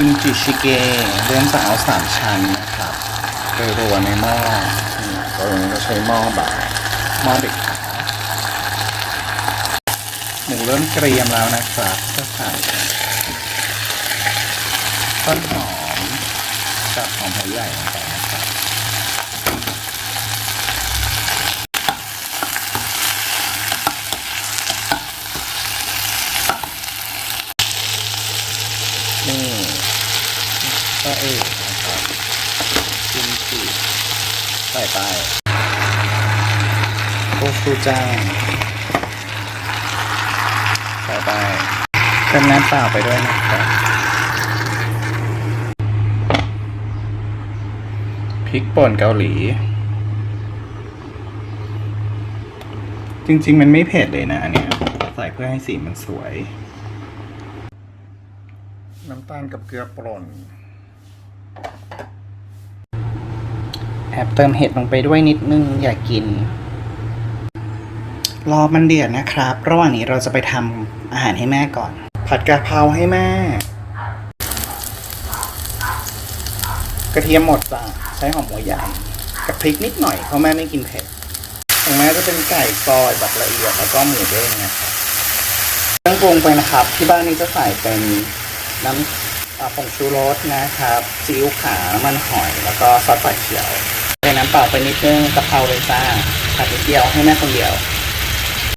กิมจิชิเกะเริ่มจากเอาสามชั้นนะครับโดยรัวในหม้อนี่ตรงนี้เราใช้หม้อแบบหม้อเด็กขาหมูเริ่มเกรียมแล้วนะครับก็ใส่ต้นหอมกับหอมหัวใหญ่ลงไปนะครับ นี่็เอกนะครับกิมจิใส่ไปโคชูจังใส่ไปเติมน้ำเปล่าไปด้วยนะครับพริกป่นเกาหลี จริง ๆ มันไม่เผ็ดเลยนะอันเนี่ยใส่เพื่อให้สีมันสวย น้ำตาลกับเกลือป่นแอ บเติมเห็ดลงไปด้วยนิดนึงอย่ากกิน รอมันเดือดนะครับ ระหว่างนี้เราจะไปทำอาหารให้แม่ก่อน ผัดกะเพราให้แม่ กระเทียมหมดจ้ะใช้หอมหัวใหญ่กับพริกนิดหน่อยเพราะแม่ไม่กินเผ็ดของแม่จะเป็นไก่ซอยแบบละเอียดแล้วก็หมูเด้งนะครับเครื่องปรุงไปนะครับ ที่บ้านนี้จะใส่เป็นน้ำผงชูรสนะครับซีอิ๊วขาวน้ำมันหอย แล้วก็ซอสปลาเขียว น้ำเปล่าไปนิดนึงกะเพราเลยจ้าผัดเดียวให้แม่คนเดียว